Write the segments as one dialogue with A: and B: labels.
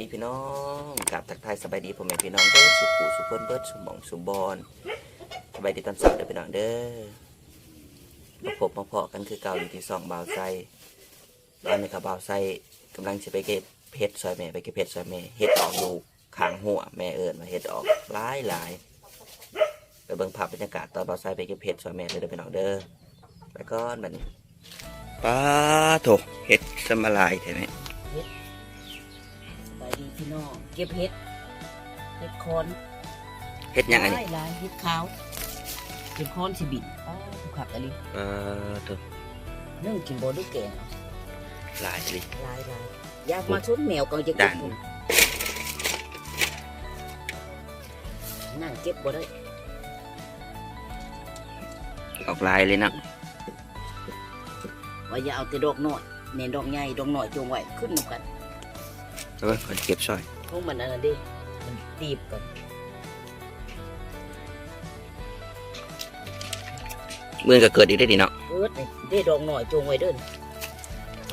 A: ดีพี่น้องกับทักทายสบายดีพ่อแม่พี่น้องเด้อสุขุสุขเพิ่นเบิดสุมองสุบอลสบายดีตอนเช้าเด้อพี่น้องเด้อมาพบมาเพาะกันคือเก่าอยู่ที่สองบ่าวไส้ตอนนี้ครับบ่าวไส้กำลังจะไปเก็บเพชรซอยแม่ไปเก็บเพชรซอยแม่เฮ็ดออกอยู่ขางหัวแม่เอิญมาเฮ็ดออกหลายหลายไปเบิ่งภาพบรรยากาศตอนบ่าวไส้ไปเก็บเพชรซอยแม่เด้อพี่น้องเด้อไปก่อนบันป้าโถเฮ็ดสมาลายแท้ไหม
B: สบาย พี่น้องเก็บเห็ดเห็ดคอน
A: เฮ็ดหยังอัน
B: ห
A: นี้
B: ลายหลายเห็ดขาวเห็ดคอนสิบินอ้าวถูกขับอะไร
A: เออโถ
B: นึ่งกินบ่ด้วยแกงเอา
A: หลายเลย
B: หลายหลายอยากมาชนแมวก็จะ
A: ด่าน
B: นั่งเก็บบ่ได้
A: ออกลายเลยนะ
B: ว่าอย่าเอาแต่ดอกน้อยเน้นดอกใหญ่ดอกน้อยจงไว้ขึ้นนำกัน
A: แล้วก็คนเก็บซอย
B: เพราะมันอันนั้นเดิมันตีบกัน
A: มือก็เกิดอีกได้ดีเนาะ
B: เอิดนี่ได้ดอกน้อยจงไว้เด้อ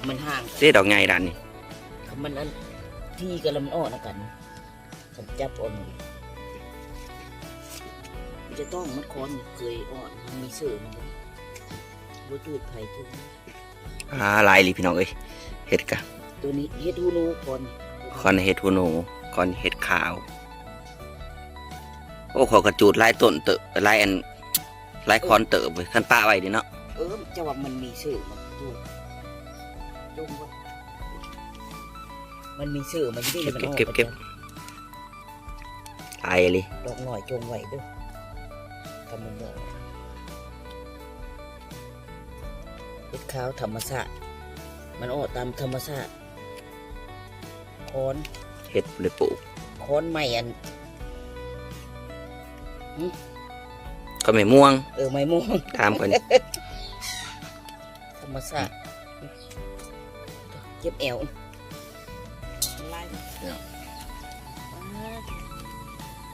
B: มันห่าง
A: เด้ดอกไงด่านนี่
B: คำมันอันที่กันแล้วมันอ่อนนะกันฉันจับอ่อนมันจะต้องมันคอนเคยอ่อนมันมีเสื่อมันบตูดไผ่ทุก
A: อ่าลายเลยพี่น้องเอ้ยเห็ดกะ
B: ตัวนี้เฮ็ดฮูโนคอน
A: คอนเห็ดหูหนูคอนเห็ดขาว โอ้ขอกระจูดลายต้นเตอะลายอันลายคอนเตอะไปขั้นป้าไว้ดิเนาะ
B: เออจะว่ามันมีเสื่อมันดูจงว่ามันมีเสื่อมันที่นี่มันออก
A: เก็บเก็บลายเลย
B: ดอกหน่อยจงไว้เด้วยกำมันบอกเฮ็ดขาวธรรมชาติมันออกตามธรรมชาติ คอน
A: เห็ดเลยปลูก
B: ค้อนใหม่อัน
A: ก็ไม่ม่วง
B: เออไม้ม่วง
A: ตามกัน
B: ธรรมศาสตร์เก็บแอวไล่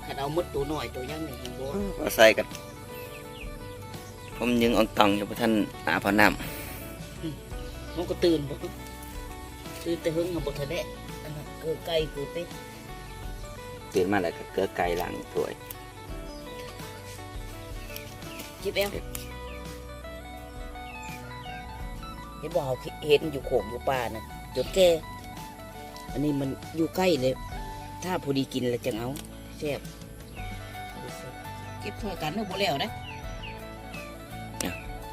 B: ขัดเอามดตัวหน่อยตัวยังหนึ่งโบ
A: มาใส่กัน ผมยังเอ่องตองอยู่พระท่านอาพอน้
B: มันก็ตื่นบ่ตื่นแต่เฮิงกับบทะเดะอันนั้น เกิดไก่กูติดำ
A: ตื่นมาแล้วก็เกลือไก่หลังถ้วย
B: เก็บแอวเห็นบ่เขาเห็นอยู่โขงอยู่ป่าน่ะจนแก่อันนี้มันอยู่ใกล้เลย ถ้าพอดีกินแล้วจังเอาแซ่บเก็บถ้วยกันเนอะบ่แล้วนะ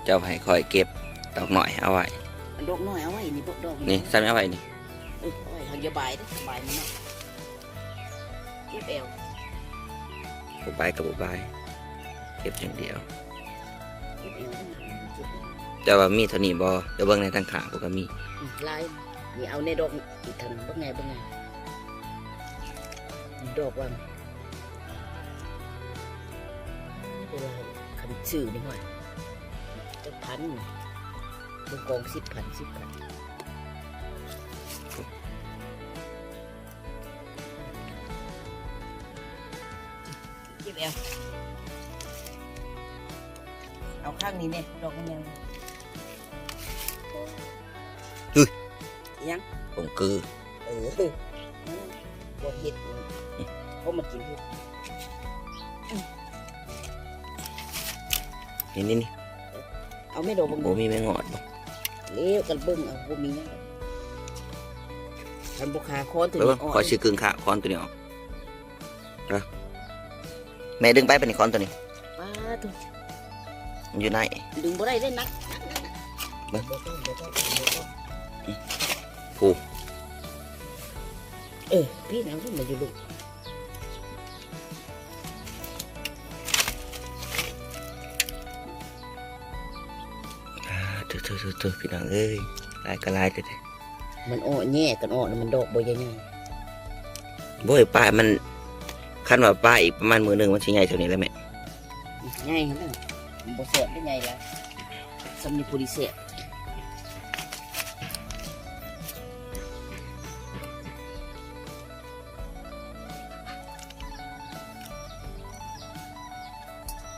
A: เจ้าให้คอยเก็บดอกหน่อยเอาไว้
B: อันดอกน้อยเอาไว้นี่บ่ดอก
A: นี่ใส่เอาไว้นี่
B: เอ อเอาไว้ทางอยาบายเด้อสบายมันเนาะเก็บแอว
A: บุบายกับบุบายเก็บอย่างเดียว
B: เก็บแอวเก็บแอว
A: แต่ว่ามีเท่านี้บ่เดี๋ยวเบิ่งในทางขาพวกก็มี
B: อืมลายนี่เอาในดอกอีกทันบ่ไงบ่ไงนี่ดอกว่าเวลาคันซื้อนี่ว่าจะพันบงกองสิบพันสิบพัน เก็บแอวเอาข้างนี้เนี่ยดอกมันยังยัง
A: ผมคือ
B: เอออืมบดเห็ดเพราะมันกินเห็ด
A: นี่นี่นี่
B: เอาไม่โดนบัง
A: โอ้มีแมงงอดบ่
B: เลี้ยวกันเบิ้งเอาบ่มีหยังคันบุคาคอนถึง
A: เบิ่งขอชื่อกึ่งขาคอนตัวนี้ออกเด้อ แม่ดึงไปเป็นนี่คอนตัวนี้
B: ป้าตุ
A: มันอยู่ไหน
B: ดึงบ่ได้เลยนัก
A: เบิ่ง
B: บ่ต้องบ่ต้องบ่ต้อง
A: ผูก
B: เออพี่นางขึ้นมาอยู่ลูก
A: อ่าเถอะเถอะเถอะเถอะพี่น้องเอ้ยลายก็ลายเถอะเถอะ
B: มันอ้อแง่กันอ้อนะมันดอกบ่ใหญ่
A: บ่ให้ป้ามัน คันว่าป้าอีกประมาณมือหนึงมันสิใหญ่เท่านี้แล้วแม่
B: ๆง่ายขนาดมันบ่แซ่บได้ไงล่ะสำนีผู้ดีแซ่บ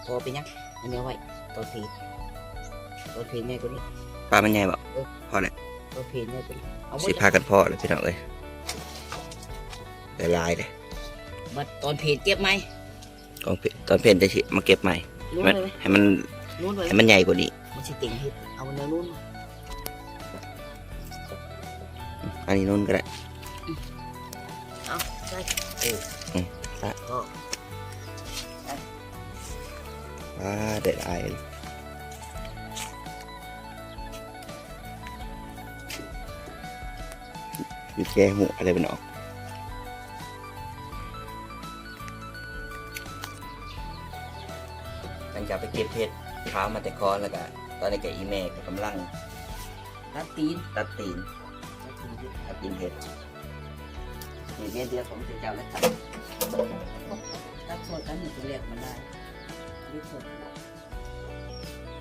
B: พอไปยังอันนี้เอาไว้ตอนเพลงตอนเพลงง่ายกว่านี้
A: ป้ามันใหญ่บ่
B: เออ
A: พอแล้ว
B: ตอนเพลงง่ายกว่านี้เอาหมด
A: สิ
B: เลย
A: พากันพ่อเลยพี่น้องเอ้ยละลายเลย
B: บัดตอนเพจเก็บไหม
A: ตอนเพตอนเพนจะสิมาเก็บใหม่
B: นู้น
A: มัน
B: เลยไหม
A: ให้มัน
B: นู้นเลย
A: ให้มันใหญ่กว่านี้
B: มันสิติ่งเห็ดเอาแนวนู้นมา
A: อันนี้นุ่นก็ได้
B: เอาใช่เออ
A: อืมใช่
B: ก็
A: อ่าเด็ดอายเลยหยุดแก้หูอะไรเป็นออก เก็บเพชรเท้ามาแต่คอนแล้วก็ตอนนี้ก็อีแม่ก็กำลัง
B: ตัดตีน
A: ตัดตีน
B: ตัดตีนเห็ด
A: ตัดตีนเพชรนี่เบี้ยเดียวผมจะเจ้าแล้วตัด
B: ตัดส่วนกันหนึ่งตัวแรกมันได้รีบส่วน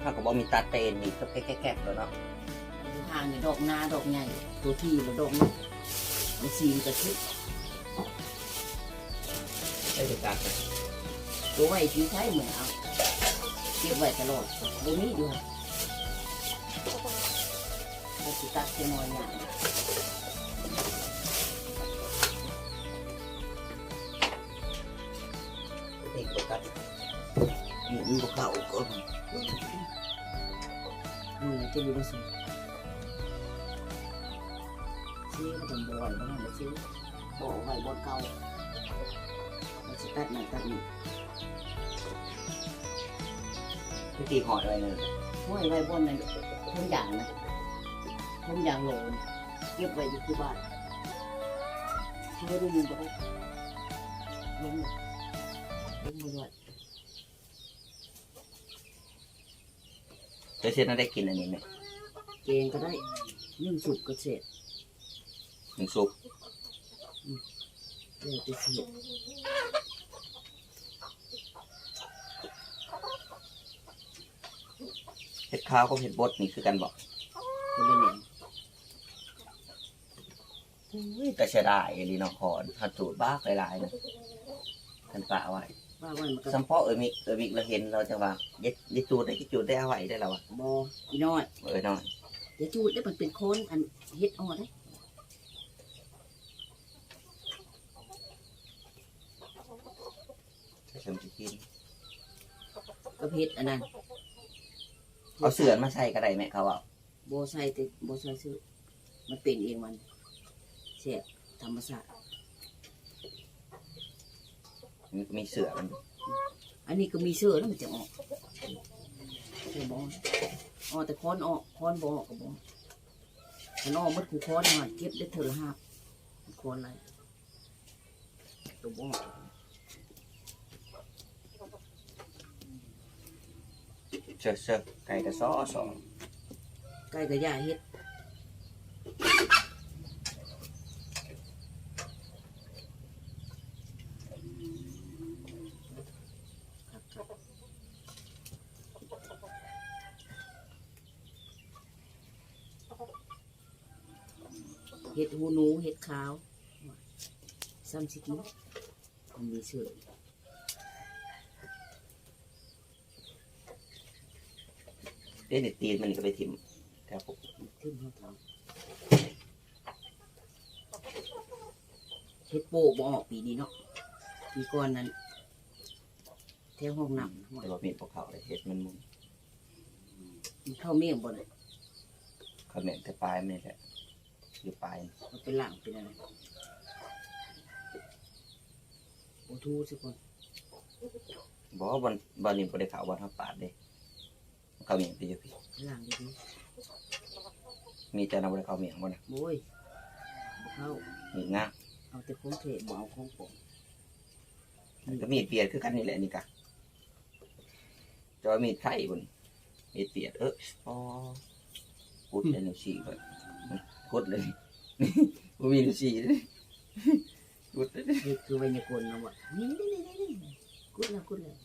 A: ถ้าก็บอกมีตัดเตนนี่ก็แก๊กๆแล้วเนาะ
B: ห่างนี่ดอกนาดอกใหญ่ตัวที่แล้วดอกนี้มันสีมันกระชิบ
A: ใช่ตัดนะ
B: ตัวไว้ที่ใช้เหมือนเอา เก็บไว้ตลอดตรงนี้อยู่ค่ะเราสิตัดแค่น้อยอย่าง
A: นี่ก็ตัดนี่มันก็เข้าก็
B: นู่นน่ะจะอยู่ในสวนซื้อมาทำบ่อยบ้างแล้วซื้อบอกไว้บนเก่าเราสิตัดหนึ่งตัดหนึ่ง
A: พิธีห่ออะไรเนี่ย
B: ห้อยไว้บนนั้นทุ่งยางนะทุ่งยางโหลนเก็บไว้อยู่ที่บ้านที่ไม่ได้ยินก็ได้ลงลยลงมาด้วย
A: จะเช่นนั้นได้กินอันนี้ไหม
B: เกงก็ได้นึ่งสุกก็เสร็จ
A: หนึ่งซุป
B: เลยจะเสร็
A: เห็ดข้าวก็เห็ดบดนี่คือกันบอก
B: คนละเหนียง
A: ก็เสียดายอันนี้เนาะคอนถ้าจูดบ้ากหลายๆนะท่านปะไว้
B: ว่าวันมันก็
A: สัมพอเออมิเออมิเราเห็นเราจะว่าเย็ดเย็ดจูดได้กี่จูดได้เอาไว้ได้แล้วอะ
B: บออีน้อย
A: เออน้อย
B: เดี๋ยวจูดได้มันเป็นโคนอันเฮ็ดเออได้
A: จะเสริมจะกิน
B: ก็เฮ็ดอันนั้น
A: เอาเสือนมาใส่ก็ได้แม่เขาว่า
B: โบใส่แต่โบใส่ซื้อมันเป็นเองมันเสียธรรมศาสตร์
A: มีมีเสือมัน
B: อันนี้ก็มีเสื้อแล้วมันจะออกใช่บอออกแต่ค้อนออกค้อนบออกก็บอถ้านออกมันคือค้อนมาเก็บได้เท่าละห้าค้อนอะไรตัวบอ
A: เสือเสือไก่กระซอสอง
B: ใกล้กับยาเฮ็ดเห็ดหูหนูเห็ดขาวซ้ำสิกินมันมีเสือ
A: เด่นตีนมันนี่ก็ไปทิมครับผม
B: ขึ้นเขาทำเฮ็ดโปกบ่ออกปีนี้เนาะปีก่อนนั้นแถวห้องน้ำ
A: แต่ว่ามีพวกเขาเลยเห็ดมันมุน
B: มันเข้าเมี่ยงบ่เลย
A: เขาเหม็นแต่ปลายมันนี่แหละอยู่ปลายนี่
B: มันเป็นหลังเป็นอะไรโอ้ทูสิคน
A: บอกว่าบนบนนี้บนได้ข่าวบนทับปาดเด้ เขาเหม็นไปอยู่พี่
B: หลังดี
A: มีแต่เราบนเขาเหม็นบนน่ะ
B: ๆโอ้ยบ่เข้า
A: มีง่า
B: เอาแต่ของเทบ่เอาของผม
A: ก็มีดเปียดคือกันนี่แหละนี่กะจอยมีดไข่บนมีดเปียดเอออ๋อพุดเลยนิ้วชี้ก่อนพุดเลยบ่มีนิ้วชี้เลยพุดเลย
B: เฮ็ดคือไวยากลนะว่านี่นี่นี่นี่กุดแล้วกุดแล้ว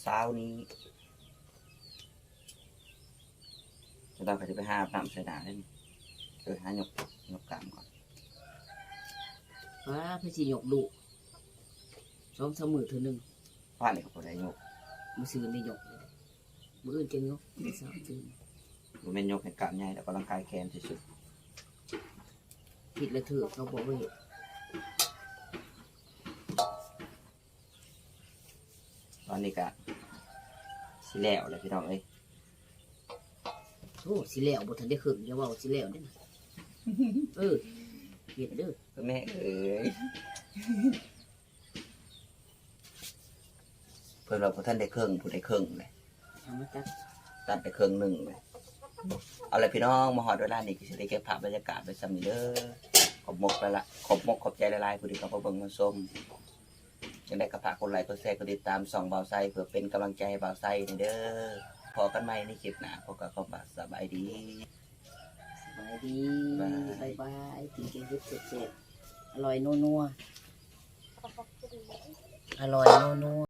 A: เช้านี้เราก็จะไปหาอาบน้ำใส่หนาได้นี่เออหาหยกหยกกามก่อน
B: ว้าพี่สิยกดุสองสามมือเท่านึง
A: ว่านี่ก็พอได้หยก
B: มือซื้อนี่ยกเลยมืออื่นจะยกมือสามตื่น
A: บ่แม่นยกให้กล้ามใหญ่แต่ก็ร่างกายแขนที่สุด
B: ผิดและถือเขาบอกว่าเห็ น
A: ตอนนี้ก็สิแล้วเลยพี่น้องเอ้ย
B: โอ้สิแล้วบ่ทันได้ขึ้นอย่าเว่าสิแล้วเด้อนะเออเห็นเด้อ
A: แม่เอ้ยเพิ่นว่าพอท่านได้เครื่องผู้ได้เครื่องเลย
B: ทำมาจัก
A: ตัดไปเครื่องหนึ่งเลยเอาเลยพี่น้องมาหอดเวลานี้ก็สิได้เก็บภาพบรรยากาศไปซ้ำนี่เด้อขอบมกแล้วล่ะขอบมกขอบใจหลายๆผู้ที่เขามาเบิ่งมาชม ยังได้กระพากกดไลค์กดแชร์กดติดตามส่องเบาไซเพื่อเป็นกำลังใจให้เบาไซนี่เด้อพอกันใหม่ในคลิปหน้าพอกับความสบายดี
B: สบายดี
A: บาย บาย
B: บายกินแกงเจ็ดเจ็บๆอร่อยนัวๆอร่อยนัวๆ